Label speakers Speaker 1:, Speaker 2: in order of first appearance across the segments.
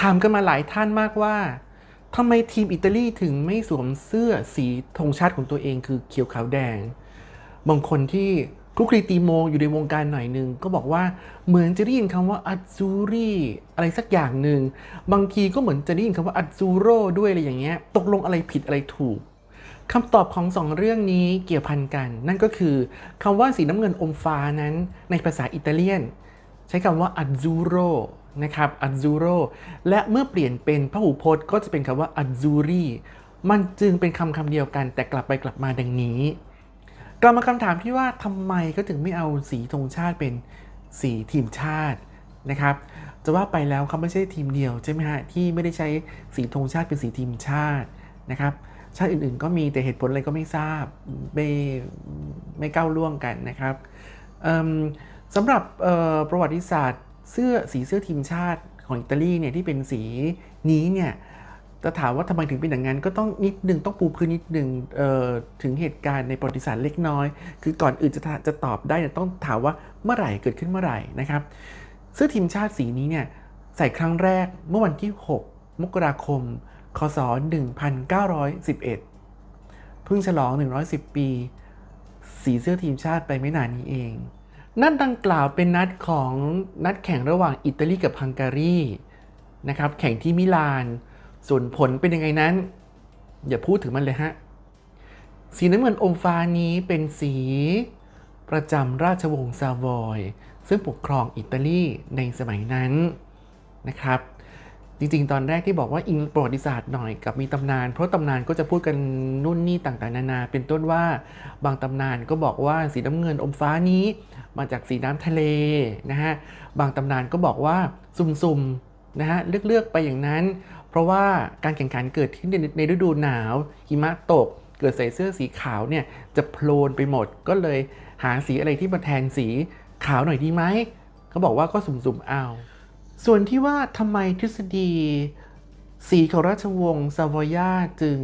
Speaker 1: ถามกันมาหลายท่านมากว่าทำไมทีมอิตาลีถึงไม่สวมเสื้อสีธงชาติของตัวเองคือเขียวขาวแดง บางคนที่คลุกคลีตีโมอยู่ในวงการหน่อยหนึ่งก็บอกว่าเหมือนจะได้ยินคำว่าอัตซูรีอะไรสักอย่างหนึ่งบางทีก็เหมือนจะได้ยินคำว่าอัตซูโรด้วยอะไรอย่างเงี้ยตกลงอะไรผิดอะไรถูกคำตอบของสองเรื่องนี้เกี่ยวพันกัน นั่นก็คือคำว่าสีน้ำเงินอมฟ้านั้นในภาษาอิตาเลียน ใช้คำว่า azzurro นะครับ azzurro และเมื่อเปลี่ยนเป็นพหูพจน์ก็จะเป็นคำว่า azzurri มันจึงเป็นคำคำเดียวกันแต่กลับไปกลับมาดังนี้ กลับมาคำถามที่ว่าทำไมเขาถึงไม่เอาสีธงชาติเป็นสีทีมชาตินะครับ จะว่าไปแล้วเขาไม่ใช่ทีมเดียวใช่ไหมฮะที่ไม่ได้ใช้สีธงชาติเป็นสีทีมชาตินะครับชาติอื่นๆ ก็มีแต่เหตุผลอะไรก็ไม่ทราบไม่ไม่ก้าวล่วงกันนะครับสำหรับประวัติศาสตร์ เสื้อสีเสื้อทีมชาติของอิตาลีเนี่ยที่เป็นสีนี้เนี่ยจะถามว่าทำไมถึงเป็นอย่างนั้นก็ต้องนิดหนึ่งต้องปูพื้นนิดหนึ่งถึงเหตุการณ์ในประวัติศาสตร์เล็กน้อย คือก่อนอื่นจะจะตอบได้ต้องถามว่าเมื่อไหร่เกิดขึ้นเมื่อไหร่นะครับ เสื้อทีมชาติสีนี้เนี่ยใส่ครั้งแรกเมื่อวันที่ 6 มกราคม คศ 1911 เพิ่งฉลอง 110 ปี สีเสื้อทีมชาติไปไม่นานนี้เอง นัดดังกล่าวเป็นนัดของนัดแข่งระหว่างอิตาลีกับฮังการีนะครับแข่งที่มิลาน ส่วนผลเป็นยังไงนั้น อย่าพูดถึงมันเลยฮะ สีน้ำเงินอมฟ้านี้เป็นสีประจำราชวงศ์ซาวอย ซึ่งปกครองอิตาลีในสมัยนั้นนะครับ จริงๆ ตอนแรกที่บอกว่าอิงประวัติศาสตร์หน่อยกับมีตำนาน เพราะตำนานก็จะพูดกันนู่นนี่ต่างๆ นานา เป็นต้นว่าบางตำนานก็บอกว่าสีน้ำเงินอมฟ้านี้ มาจากสีน้ำทะเลนะฮะบางตำนานก็บอกว่าสุ่มๆนะฮะเลือกๆไปอย่างนั้น เพราะว่าการแข่งขันเกิดที่ในในฤดูหนาวหิมะตก เกิดใส่เสื้อสีขาวเนี่ยจะโพลนไปหมดก็เลยหาสีอะไรที่มาแทนสีขาวหน่อยดีไหมเขาบอกว่าก็สุ่มๆเอาส่วนที่ว่าทำไมทฤษฎี สีของราชวงศ์ซาวอยาจึง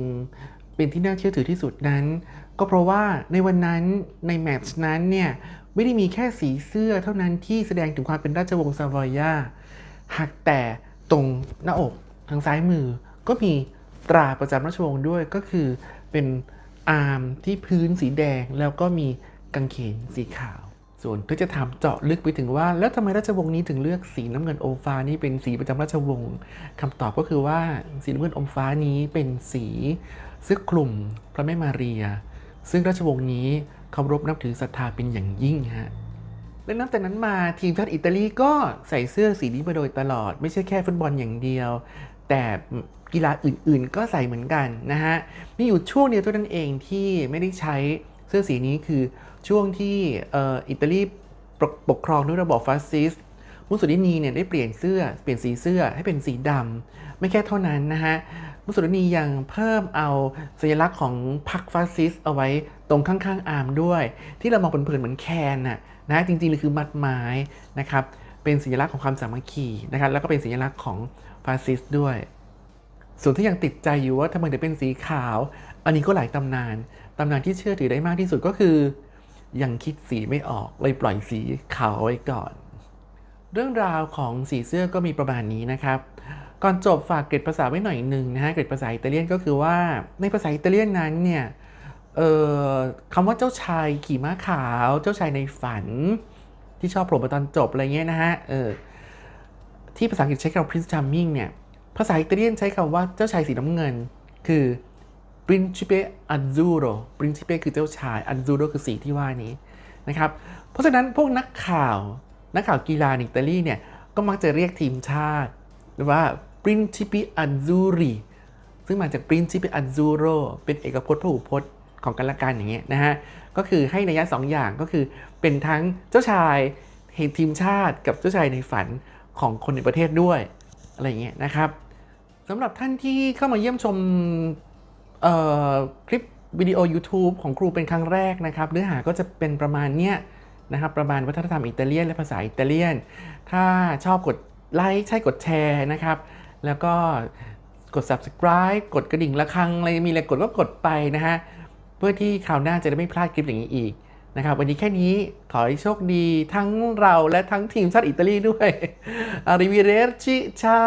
Speaker 1: เป็นที่น่าเชื่อถือที่สุดนั้น ก็เพราะว่าในวันนั้นในแมตช์นั้นเนี่ย ไม่ได้มีแค่สีเสื้อเท่านั้นที่แสดงถึงความเป็นราชวงศ์ซาวอยาหากแต่ตรงหน้าอกทางซ้ายมือ ก็มีตราประจำราชวงศ์ด้วยก็คือเป็นอาร์มที่พื้นสีแดงแล้วก็มีกางเขนสีขาว ส่วนถ้าจะถามเจาะลึกไปถึงว่า แล้วทำไมราชวงศ์นี้ถึงเลือกสีน้ำเงินอมฟ้านี้เป็นสีประจำราชวงศ์คำตอบก็คือว่าสีน้ำเงินอมฟ้านี้เป็นสีเสื้อคลุมพระแม่มารีย ซึ่งราชวงศ์นี้ เคารพนับถือศรัทธาเป็นอย่างยิ่งฮะและนับแต่นั้นมาทีมชาติอิตาลีก็ใส่เสื้อสีนี้มาโดยตลอด ไม่ใช่แค่ฟุตบอลอย่างเดียว แต่กีฬาอื่นๆ ก็ใส่เหมือนกันนะฮะมีอยู่ช่วงเดียวเท่านั้นเองที่ไม่ได้ใช้เสื้อสีนี้คือช่วงที่อิตาลีปกปกครองด้วยระบอบฟาสซิสต์ มุสโสลินีเนี่ยได้เปลี่ยนเสื้อเปลี่ยนสีเสื้อให้เป็นสีดำไม่แค่เท่านั้นนะฮะมุสโสลินียังเพิ่มเอาสัญลักษณ์ของพรรคฟาสซิสต์เอาไว้ตรงข้างๆอาร์มด้วย ที่เรามองเผินๆเหมือนแคนน่ะนะจริงๆเลยคือมัดไม้นะครับเป็นสัญลักษณ์ของความสามัคคีนะครับแล้วก็เป็นสัญลักษณ์ของฟาสซิสต์ด้วย ส่วนที่ยังติดใจอยู่ว่าทำไมถึงเป็นสีขาว อันนี้ก็หลายตำนานตำนานที่เชื่อถือได้มากที่สุดก็คือ ยังคิดสีไม่ออกเลยปล่อยสีขาวไว้ก่อน เรื่องราวของสีเสื้อก็มีประมาณนี้นะครับ ก่อนจบฝากเกร็ดภาษาไว้หน่อยหนึ่งนะฮะเกร็ดภาษาอิตาเลียนก็คือว่าในภาษาอิตาเลียนนั้นเนี่ยเอ่อคำว่าเจ้าชายขี่ม้าขาว เจ้าชายในฝัน ที่ชอบโผล่มาตอนจบอะไรเงี้ยนะฮะเออที่ภาษาอังกฤษใช้คำว่า prince charming เนี่ยภาษาอิตาเลียนใช้คำว่าเจ้าชายสีน้ำเงิน คือ principe azzurro principe คือเจ้าชาย azzurro คือสีที่ว่านี้นะครับ เพราะฉะนั้นพวกนักข่าว นักข่าวกีฬาในอิตาลีเนี่ยก็มักจะเรียกทีมชาติ หรือว่า principe azzurri ซึ่งมาจาก principe azzurro เป็นเอกพจน์พหูพจน์ของกันและกันอย่างเงี้ยนะฮะ ก็คือให้นัยยะสองอย่างก็คือเป็นทั้งเจ้าชายแห่งทีมชาติกับเจ้าชายในฝันของคนในประเทศด้วย อะไรเงี้ยนะครับสำหรับท่านที่เข้ามาเยี่ยมชมคลิปวิดีโอ YouTube ของครูเป็นครั้งแรกนะครับเนื้อหาก็จะเป็นประมาณเนี้ย นะครับประมาณวัฒนธรรมอิตาเลียนและภาษาอิตาเลียน ถ้าชอบกดไลค์ใช่กดแชร์นะครับ แล้วก็กด subscribe กดกระดิ่งระฆังอะไรมีอะไรกดก็กดไปนะฮะเพื่อที่คราวหน้าจะได้ไม่พลาดคลิปอย่างนี้อีกนะครับวันนี้แค่นี้ขอให้โชคดีทั้งเราและทั้งทีมชาติอิตาลีด้วยอาริวิเรชิชา